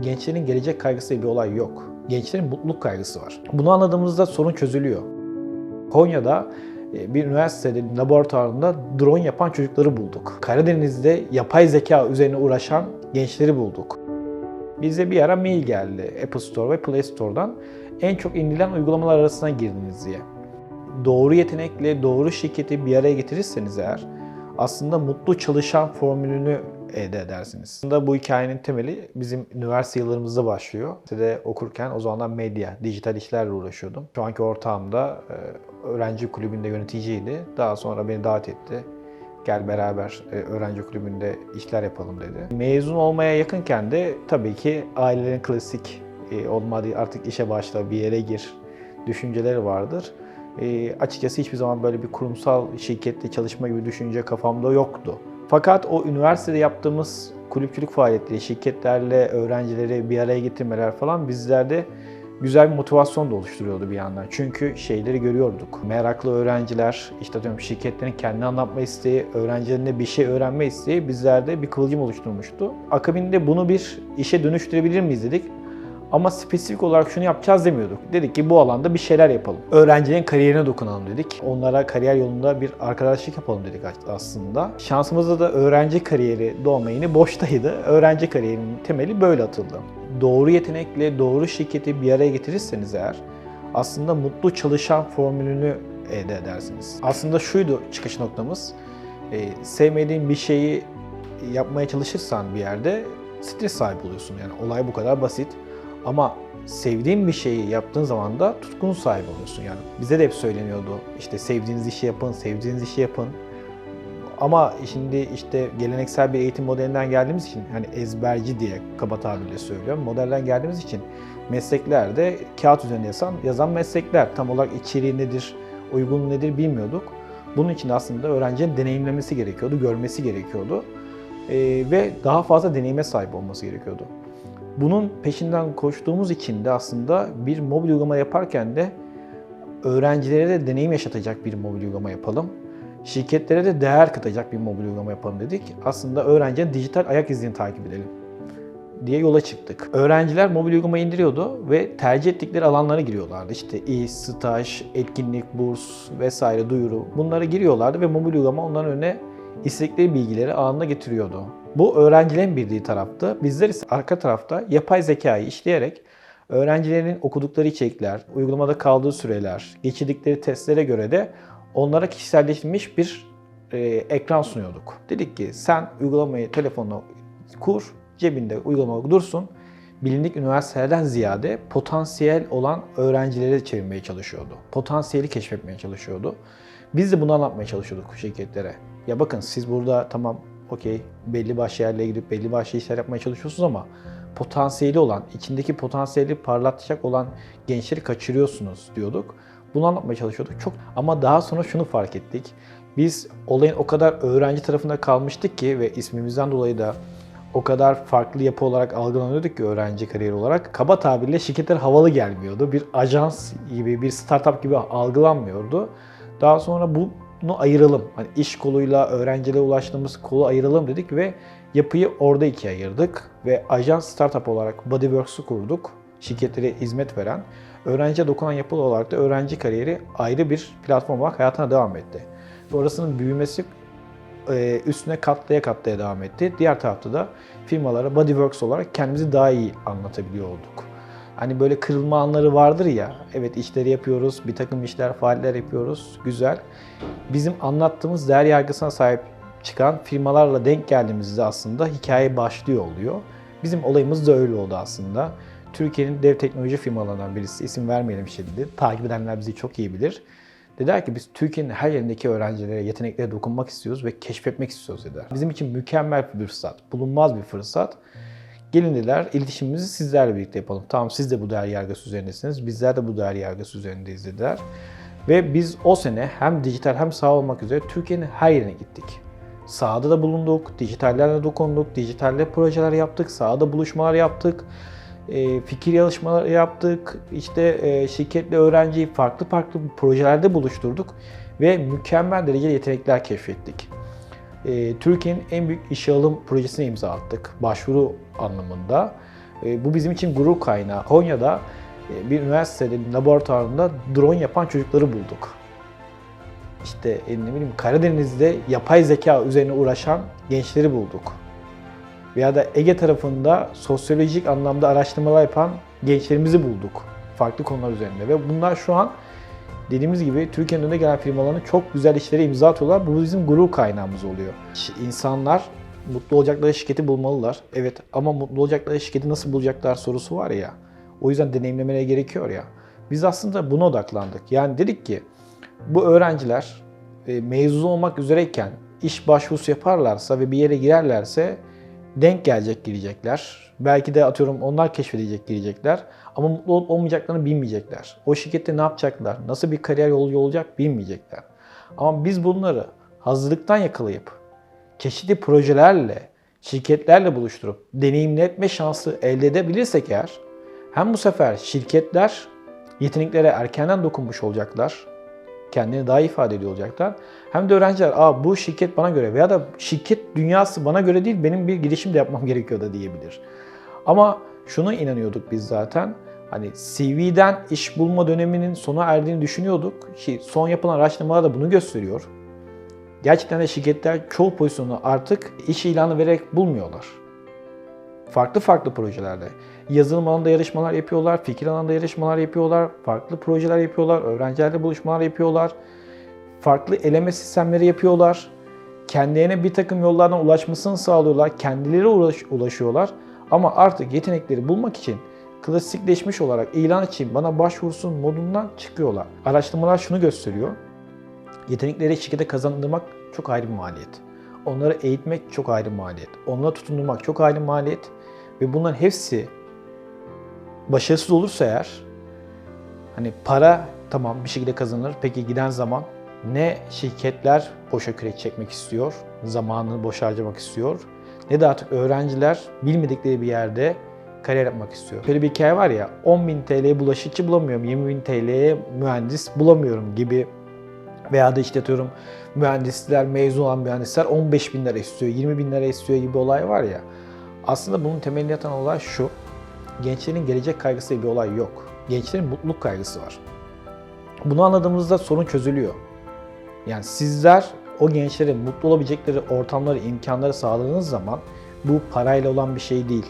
gençlerin gelecek kaygısı diye bir olay yok. Gençlerin mutluluk kaygısı var. Bunu anladığımızda sorun çözülüyor. Konya'da e, bir üniversitede laboratuvarında drone yapan çocukları bulduk. Karadeniz'de yapay zeka üzerine uğraşan gençleri bulduk. Bize bir ara mail geldi Apple Store ve Play Store'dan en çok indirilen uygulamalar arasına girdiniz diye. Doğru yetenekle doğru şirketi bir araya getirirseniz eğer aslında mutlu çalışan formülünü elde edersiniz. Aslında bu hikayenin temeli bizim üniversite yıllarımızda başlıyor. Lisede okurken o zamanlar medya, dijital işlerle uğraşıyordum. Şu anki ortağımda e, öğrenci kulübünde yöneticiydi. Daha sonra beni davet etti. Gel beraber e, öğrenci kulübünde işler yapalım dedi. Mezun olmaya yakınken de tabii ki ailelerin klasik e, olmadı artık işe başla bir yere gir düşünceleri vardır. E, açıkçası hiçbir zaman böyle bir kurumsal şirkette çalışma gibi düşünce kafamda yoktu. Fakat o üniversitede yaptığımız kulüpçülük faaliyetleri, şirketlerle öğrencileri bir araya getirmeler falan bizlerde güzel bir motivasyon da oluşturuyordu bir yandan. Çünkü şeyleri görüyorduk. Meraklı öğrenciler, işte diyorum şirketlerin kendini anlatma isteği, öğrencilerine bir şey öğrenme isteği bizlerde bir kıvılcım oluşturmuştu. Akabinde bunu bir işe dönüştürebilir miyiz dedik. Ama spesifik olarak şunu yapacağız demiyorduk. Dedik ki bu alanda bir şeyler yapalım. Öğrencilerin kariyerine dokunalım dedik. Onlara kariyer yolunda bir arkadaşlık yapalım dedik aslında. Şansımızda da öğrenci kariyeri domaini boştaydı. Öğrenci kariyerinin temeli böyle atıldı. Doğru yetenekle doğru şirketi bir araya getirirseniz eğer aslında mutlu çalışan formülünü elde edersiniz. Aslında şuydu çıkış noktamız. E, sevmediğin bir şeyi yapmaya çalışırsan bir yerde stres sahibi oluyorsun. Yani olay bu kadar basit. Ama sevdiğin bir şeyi yaptığın zaman da tutkun sahibi oluyorsun. Yani bize de hep söyleniyordu işte sevdiğiniz işi yapın, sevdiğiniz işi yapın. Ama şimdi işte geleneksel bir eğitim modelinden geldiğimiz için hani ezberci diye kaba tabirle söylüyorum. Modelden geldiğimiz için mesleklerde kağıt üzerinde yazan, yazan meslekler tam olarak içeriği nedir, uygun nedir bilmiyorduk. Bunun için aslında öğrencinin deneyimlemesi gerekiyordu, görmesi gerekiyordu. Ee, ve daha fazla deneyime sahip olması gerekiyordu. Bunun peşinden koştuğumuz için de aslında bir mobil uygulama yaparken de öğrencilere de deneyim yaşatacak bir mobil uygulama yapalım. Şirketlere de değer katacak bir mobil uygulama yapalım dedik. Aslında öğrencinin dijital ayak izini takip edelim diye yola çıktık. Öğrenciler mobil uygulamayı indiriyordu ve tercih ettikleri alanlara giriyorlardı. İşte iş, staj, etkinlik, burs vesaire duyuru bunlara giriyorlardı ve mobil uygulama onların önüne istedikleri bilgileri anında getiriyordu. Bu öğrencilerin bildiği taraftı. Bizler ise arka tarafta yapay zekayı işleyerek öğrencilerin okudukları içerikler, uygulamada kaldığı süreler, geçirdikleri testlere göre de onlara kişiselleştirilmiş bir e, ekran sunuyorduk. Dedik ki sen uygulamayı telefonuna kur, cebinde uygulama dursun. Bilindik üniversitelerden ziyade potansiyel olan öğrencileri çevirmeye çalışıyordu. Potansiyeli keşfetmeye çalışıyordu. Biz de bunu anlatmaya çalışıyorduk şirketlere. Ya bakın siz burada tamam okey belli başlı yerlere gidip belli başlı işler yapmaya çalışıyorsunuz ama potansiyeli olan, içindeki potansiyeli parlatacak olan gençleri kaçırıyorsunuz diyorduk. Bunu anlatmaya çalışıyorduk çok ama daha sonra şunu fark ettik. Biz olayın o kadar öğrenci tarafında kalmıştık ki ve ismimizden dolayı da o kadar farklı yapı olarak algılanıyorduk ki öğrenci kariyeri olarak. Kaba tabirle şirketler havalı gelmiyordu. Bir ajans gibi, bir startup gibi algılanmıyordu. Daha sonra bunu ayıralım. Hani iş koluyla öğrencilere ulaştığımız kolu ayıralım dedik ve yapıyı orada ikiye ayırdık. Ve ajans startup olarak Bodyworks'u kurduk. Şirketlere hizmet veren. Öğrenciye dokunan yapılı olarak da öğrenci kariyeri ayrı bir platform olarak hayatına devam etti. Ve orasının büyümesi e, üstüne katlaya katlaya devam etti. Diğer tarafta da firmalara Bodyworks olarak kendimizi daha iyi anlatabiliyor olduk. Hani böyle kırılma anları vardır ya, evet işleri yapıyoruz, bir takım işler, faaliyetler yapıyoruz, güzel. Bizim anlattığımız değer yargısına sahip çıkan firmalarla denk geldiğimizde aslında hikaye başlıyor oluyor. Bizim olayımız da öyle oldu aslında. Türkiye'nin dev teknoloji firmalarından birisi, isim vermeyelim şimdi, takip edenler bizi çok iyi bilir. Dediler ki biz Türkiye'nin her yerindeki öğrencilere, yeteneklere dokunmak istiyoruz ve keşfetmek istiyoruz dediler. Bizim için mükemmel bir fırsat, bulunmaz bir fırsat. Gelin dediler, iletişimimizi sizlerle birlikte yapalım. Tamam siz de bu değer yargısı üzerindesiniz, bizler de bu değer yargısı üzerindeyiz dediler. Ve biz o sene hem dijital hem sağ olmak üzere Türkiye'nin her yerine gittik. Sahada da bulunduk, dijitallerle dokunduk, dijitalde projeler yaptık, sahada buluşmalar yaptık, e, fikir yarışmaları yaptık, işte e, şirketle öğrenciyi farklı farklı projelerde buluşturduk ve mükemmel derecede yetenekler keşfettik. E, Türkiye'nin en büyük işe alım projesine imza attık, başvuru anlamında E, bu bizim için gurur kaynağı. Konya'da e, bir üniversitede bir laboratuvarında drone yapan çocukları bulduk. İşte e, ne bileyim Karadeniz'de yapay zeka üzerine uğraşan gençleri bulduk. Veya da Ege tarafında sosyolojik anlamda araştırmalar yapan gençlerimizi bulduk. Farklı konular üzerinde ve bunlar şu an dediğimiz gibi Türkiye'nin önüne gelen firmaların çok güzel işlere imza atıyorlar. Bu bizim gurur kaynağımız oluyor. İnsanlar mutlu olacakları şirketi bulmalılar. Evet ama mutlu olacakları şirketi nasıl bulacaklar sorusu var ya. O yüzden deneyimlemeleri gerekiyor ya. Biz aslında buna odaklandık. Yani dedik ki bu öğrenciler e, mezun olmak üzereyken iş başvurusu yaparlarsa ve bir yere girerlerse denk gelecek girecekler. Belki de atıyorum onlar keşfedecek girecekler. Ama mutlu olup olmayacaklarını bilmeyecekler. O şirkette ne yapacaklar, nasıl bir kariyer yolu olacak bilmeyecekler. Ama biz bunları hazırlıktan yakalayıp çeşitli projelerle, şirketlerle buluşturup deneyimletme şansı elde edebilirsek eğer hem bu sefer şirketler yeteneklere erkenden dokunmuş olacaklar. Kendini daha ifade ediyor olacaklar. Hem de öğrenciler Aa, bu şirket bana göre veya da şirket dünyası bana göre değil benim bir girişim de yapmam gerekiyor da diyebilir. Ama şuna inanıyorduk biz zaten. Hani CV'den iş bulma döneminin sona erdiğini düşünüyorduk ki son yapılan araştırmalar da bunu gösteriyor. Gerçekten de şirketler çoğu pozisyonu artık iş ilanı vererek bulmuyorlar. Farklı farklı projelerde. Yazılım alanında yarışmalar yapıyorlar, fikir alanında yarışmalar yapıyorlar, farklı projeler yapıyorlar, öğrencilerle buluşmalar yapıyorlar, farklı eleme sistemleri yapıyorlar. Kendilerine bir takım yollardan ulaşmasını sağlıyorlar, kendileri ulaş- ulaşıyorlar. Ama artık yetenekleri bulmak için klasikleşmiş olarak ilan için bana başvursun modundan çıkıyorlar. Araştırmalar şunu gösteriyor. Yetenekleri şirkete kazandırmak çok ayrı bir maliyet. Onları eğitmek çok ayrı maliyet. Onlara tutundurmak çok ayrı maliyet. Ve bunların hepsi başarısız olursa eğer hani para tamam bir şekilde kazanılır. Peki giden zaman ne şirketler boşa kürek çekmek istiyor, zamanını boş harcamak istiyor ne de artık öğrenciler bilmedikleri bir yerde kariyer yapmak istiyor. Böyle bir hikaye var ya 10.000 TL'ye bulaşıcı bulamıyorum, 20.000 TL'ye mühendis bulamıyorum gibi veya da işte atıyorum mühendisler, mezun olan mühendisler 15 bin lira istiyor, 20 bin lira istiyor gibi olay var ya. Aslında bunun temelini yatan olay şu. Gençlerin gelecek kaygısı diye bir olay yok. Gençlerin mutluluk kaygısı var. Bunu anladığımızda sorun çözülüyor. Yani sizler o gençlere mutlu olabilecekleri ortamları, imkanları sağladığınız zaman bu parayla olan bir şey değil.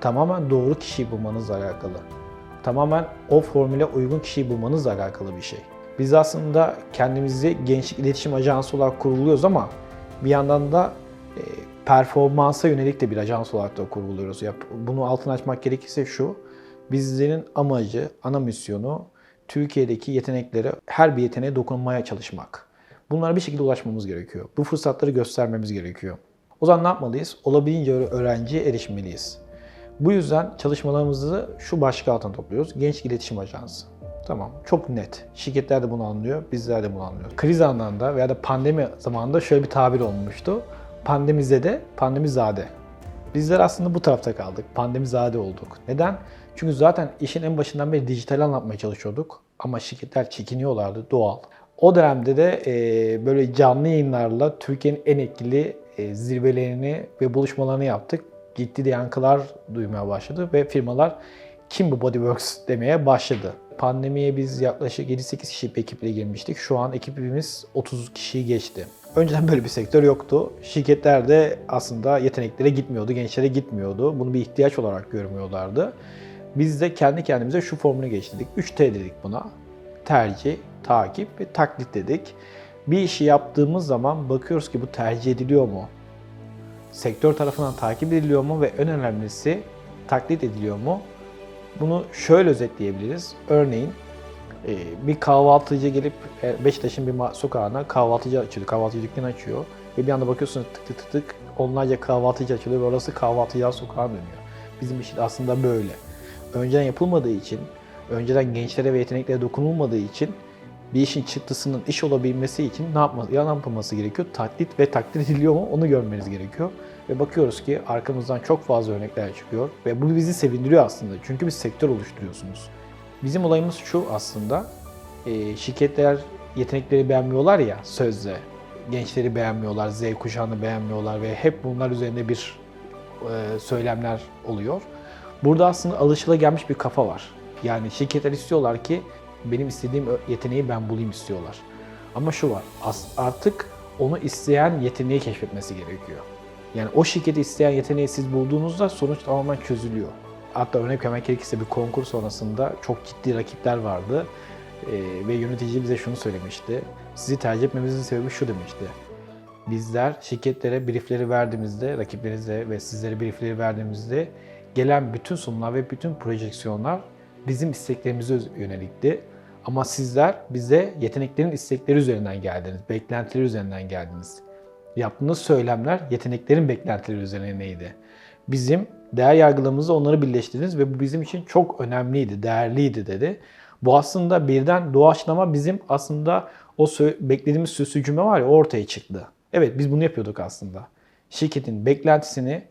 Tamamen doğru kişiyi bulmanızla alakalı. Tamamen o formüle uygun kişiyi bulmanızla alakalı bir şey. Biz aslında kendimizi gençlik iletişim ajansı olarak kuruluyoruz ama bir yandan da e, performansa yönelik de bir ajans olarak da kuruluyoruz. Ya, bunu altını açmak gerekirse şu, bizlerin amacı, ana misyonu Türkiye'deki yeteneklere, her bir yeteneğe dokunmaya çalışmak. Bunlara bir şekilde ulaşmamız gerekiyor. Bu fırsatları göstermemiz gerekiyor. O zaman ne yapmalıyız? Olabildiğince öğrenciye erişmeliyiz. Bu yüzden çalışmalarımızı şu başlık altına topluyoruz. Genç İletişim Ajansı. Tamam, çok net. Şirketler de bunu anlıyor, bizler de bunu anlıyoruz. Kriz anlarında veya da pandemi zamanında şöyle bir tabir olmuştu. Pandemizede, pandemizade. Bizler aslında bu tarafta kaldık. Pandemizade olduk. Neden? Çünkü zaten işin en başından beri dijital anlatmaya çalışıyorduk. Ama şirketler çekiniyorlardı, doğal. O dönemde de e, böyle canlı yayınlarla Türkiye'nin en etkili e, zirvelerini ve buluşmalarını yaptık. Ciddi de yankılar duymaya başladı ve firmalar kim bu Bodyworks demeye başladı. Pandemiye biz yaklaşık 7-8 kişi bir ekiple girmiştik. Şu an ekibimiz 30 kişiyi geçti. Önceden böyle bir sektör yoktu. Şirketler de aslında yeteneklere gitmiyordu, gençlere gitmiyordu. Bunu bir ihtiyaç olarak görmüyorlardı. Biz de kendi kendimize şu formülü geçtirdik. 3T dedik buna. Tercih, takip ve taklit dedik. Bir işi yaptığımız zaman bakıyoruz ki bu tercih ediliyor mu? Sektör tarafından takip ediliyor mu ve en önemlisi taklit ediliyor mu? Bunu şöyle özetleyebiliriz. Örneğin bir kahvaltıcı gelip e, Beşiktaş'ın bir sokağına kahvaltıcı açıyor, kahvaltıcı dükkanı açıyor. Ve bir anda bakıyorsunuz tık tık tık tık onlarca kahvaltıcı açılıyor ve orası kahvaltıcılar sokağa dönüyor. Bizim iş aslında böyle. Önceden yapılmadığı için, önceden gençlere ve yeteneklere dokunulmadığı için bir işin çıktısının iş olabilmesi için ne yapması, ya ne yapılması gerekiyor? Taklit ve taklit ediliyor mu onu görmeniz gerekiyor. Ve bakıyoruz ki arkamızdan çok fazla örnekler çıkıyor ve bu bizi sevindiriyor aslında. Çünkü bir sektör oluşturuyorsunuz. Bizim olayımız şu aslında, e, şirketler yetenekleri beğenmiyorlar ya sözde. Gençleri beğenmiyorlar, Z kuşağını beğenmiyorlar ve hep bunlar üzerinde bir e, söylemler oluyor. Burada aslında alışılagelmiş bir kafa var. Yani şirketler istiyorlar ki benim istediğim yeteneği ben bulayım istiyorlar. Ama şu var, artık onu isteyen yeteneği keşfetmesi gerekiyor. Yani o şirketi isteyen yeteneği siz bulduğunuzda sonuç tamamen çözülüyor. Hatta örnek vermek gerekirse bir konkur sonrasında çok ciddi rakipler vardı. Ee, ve yönetici bize şunu söylemişti. Sizi tercih etmemizin sebebi şu demişti. Bizler şirketlere briefleri verdiğimizde, rakiplerinize ve sizlere briefleri verdiğimizde gelen bütün sunumlar ve bütün projeksiyonlar bizim isteklerimize yönelikti. Ama sizler bize yeteneklerin istekleri üzerinden geldiniz, beklentileri üzerinden geldiniz. Yaptığınız söylemler yeteneklerin beklentileri üzerine neydi? Bizim değer yargılarımızı onları birleştirdiniz ve bu bizim için çok önemliydi, değerliydi dedi. Bu aslında birden doğaçlama bizim aslında o beklediğimiz süslü cümle var ya ortaya çıktı. Evet biz bunu yapıyorduk aslında. Şirketin beklentisini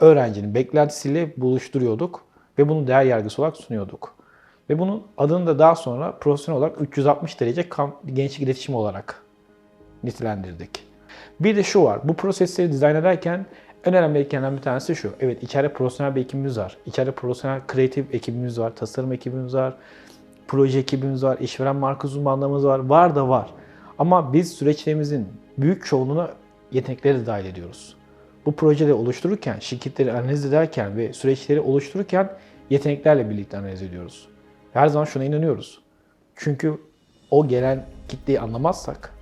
öğrencinin beklentisiyle buluşturuyorduk ve bunu değer yargısı olarak sunuyorduk. Ve bunun adını da daha sonra profesyonel olarak 360 derece kam- gençlik iletişimi olarak nitelendirdik. Bir de şu var, bu prosesleri dizayn ederken en önemli etkenlerden bir tanesi şu. Evet içeride profesyonel bir ekibimiz var. İçeride profesyonel kreatif ekibimiz var, tasarım ekibimiz var, proje ekibimiz var, işveren marka uzmanlığımız var. Var da var. Ama biz süreçlerimizin büyük çoğunluğuna yetenekleri de dahil ediyoruz. Bu projeleri oluştururken, şirketleri analiz ederken ve süreçleri oluştururken yeteneklerle birlikte analiz ediyoruz. Her zaman şuna inanıyoruz. Çünkü o gelen kitleyi anlamazsak,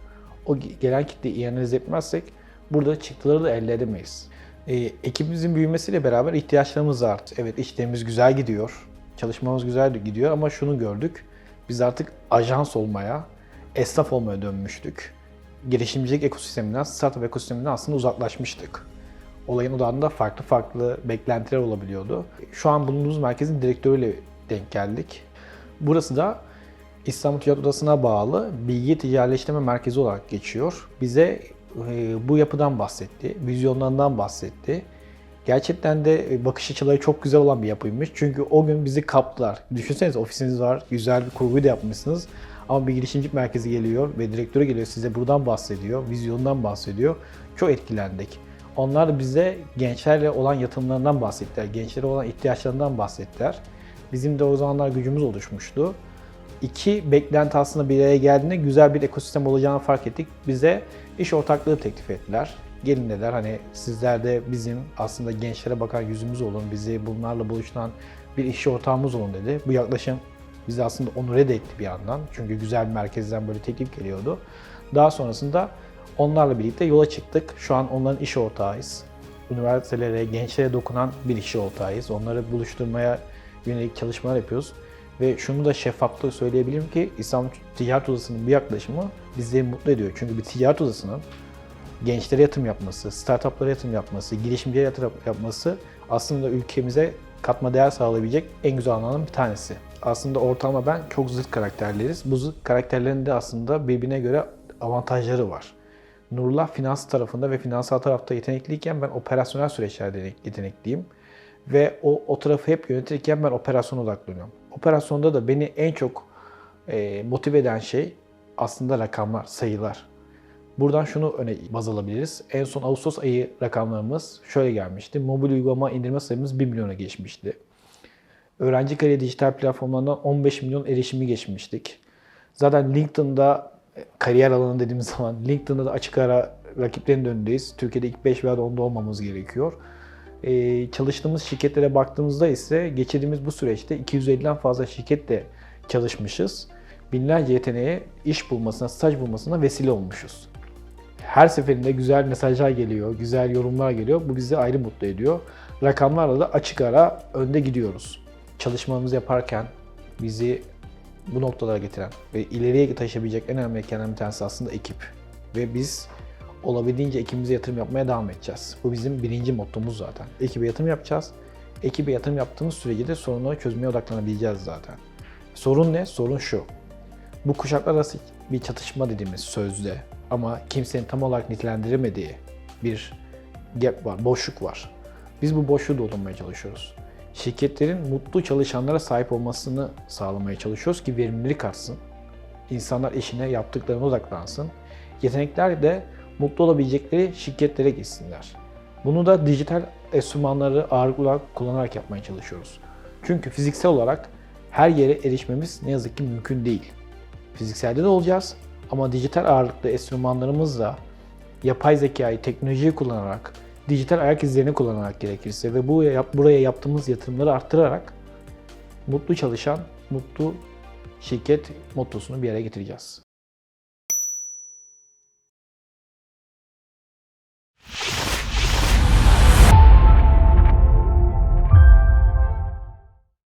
o gelen kitleyi analiz etmezsek burada çıktıları da elde edemeyiz. Ee, ekibimizin büyümesiyle beraber ihtiyaçlarımız arttı. Evet işlerimiz güzel gidiyor, çalışmamız güzel gidiyor ama şunu gördük. Biz artık ajans olmaya, esnaf olmaya dönmüştük. Girişimcilik ekosisteminden, startup ekosisteminden aslında uzaklaşmıştık. Olayın odağında farklı farklı beklentiler olabiliyordu. Şu an bulunduğumuz merkezin direktörüyle denk geldik. Burası da İstanbul Ticaret Odası'na bağlı bilgi ticaretleştirme merkezi olarak geçiyor. Bize e, bu yapıdan bahsetti, vizyonlarından bahsetti. Gerçekten de e, bakış açıları çok güzel olan bir yapıymış. Çünkü o gün bizi kaptılar. Düşünsenize ofisiniz var, güzel bir kurguyu da yapmışsınız. Ama bir girişimcilik merkezi geliyor ve direktörü geliyor size buradan bahsediyor, vizyondan bahsediyor. Çok etkilendik. Onlar bize gençlerle olan yatırımlarından bahsettiler, gençlere olan ihtiyaçlarından bahsettiler. Bizim de o zamanlar gücümüz oluşmuştu. İki beklenti aslında bir araya geldiğinde güzel bir ekosistem olacağını fark ettik. Bize iş ortaklığı teklif ettiler. Gelin dediler hani sizler de bizim aslında gençlere bakan yüzümüz olun, bizi bunlarla buluşturan bir iş ortağımız olun dedi. Bu yaklaşım bizi aslında onure de etti bir yandan. Çünkü güzel bir merkezden böyle teklif geliyordu. Daha sonrasında onlarla birlikte yola çıktık. Şu an onların iş ortağıyız. Üniversitelere, gençlere dokunan bir iş ortağıyız. Onları buluşturmaya yönelik çalışmalar yapıyoruz. Ve şunu da şeffaflıkla söyleyebilirim ki İstanbul Ticaret Odası'nın bu yaklaşımı bizleri mutlu ediyor. Çünkü bir ticaret odasının gençlere yatırım yapması, startuplara yatırım yapması, girişimciye yatırım yapması aslında ülkemize katma değer sağlayabilecek en güzel alanların bir tanesi. Aslında ortalama ben çok zıt karakterleriz. Bu zıt karakterlerin de aslında birbirine göre avantajları var. Nurullah finans tarafında ve finansal tarafta yetenekliyken ben operasyonel süreçlerde yetenekliyim. Ve o, o tarafı hep yönetirken ben operasyona odaklanıyorum. Operasyonda da beni en çok e, motive eden şey aslında rakamlar, sayılar. Buradan şunu öne baz alabiliriz. En son Ağustos ayı rakamlarımız şöyle gelmişti. Mobil uygulama indirme sayımız 1 milyona geçmişti. Öğrenci kariyer dijital platformlarından 15 milyon erişimi geçmiştik. Zaten LinkedIn'da e, kariyer alanı dediğimiz zaman LinkedIn'da da açık ara rakiplerin önündeyiz. Türkiye'de ilk 5 veya 10'da olmamız gerekiyor. Ee, çalıştığımız şirketlere baktığımızda ise geçirdiğimiz bu süreçte 250'den fazla şirketle çalışmışız. Binlerce yeteneğe iş bulmasına, staj bulmasına vesile olmuşuz. Her seferinde güzel mesajlar geliyor, güzel yorumlar geliyor. Bu bizi ayrı mutlu ediyor. Rakamlarla da açık ara önde gidiyoruz. Çalışmamızı yaparken bizi bu noktalara getiren ve ileriye taşıyabilecek en önemli etkenlerden bir tanesi aslında ekip. Ve biz olabildiğince ekibimize yatırım yapmaya devam edeceğiz. Bu bizim birinci mottomuz zaten. Ekibe yatırım yapacağız. Ekibe yatırım yaptığımız sürece de sorunları çözmeye odaklanabileceğiz zaten. Sorun ne? Sorun şu. Bu kuşaklar arası bir çatışma dediğimiz sözde ama kimsenin tam olarak nitelendiremediği bir gap var, boşluk var. Biz bu boşluğu doldurmaya çalışıyoruz. Şirketlerin mutlu çalışanlara sahip olmasını sağlamaya çalışıyoruz ki verimlilik artsın. İnsanlar işine yaptıklarına odaklansın. Yetenekler de mutlu olabilecekleri şirketlere gitsinler. Bunu da dijital enstrümanları ağırlıklı kullanarak yapmaya çalışıyoruz. Çünkü fiziksel olarak her yere erişmemiz ne yazık ki mümkün değil. Fizikselde de olacağız ama dijital ağırlıklı enstrümanlarımızla yapay zekayı, teknolojiyi kullanarak, dijital ayak izlerini kullanarak gerekirse ve bu buraya yaptığımız yatırımları arttırarak mutlu çalışan, mutlu şirket mottosunu bir yere getireceğiz.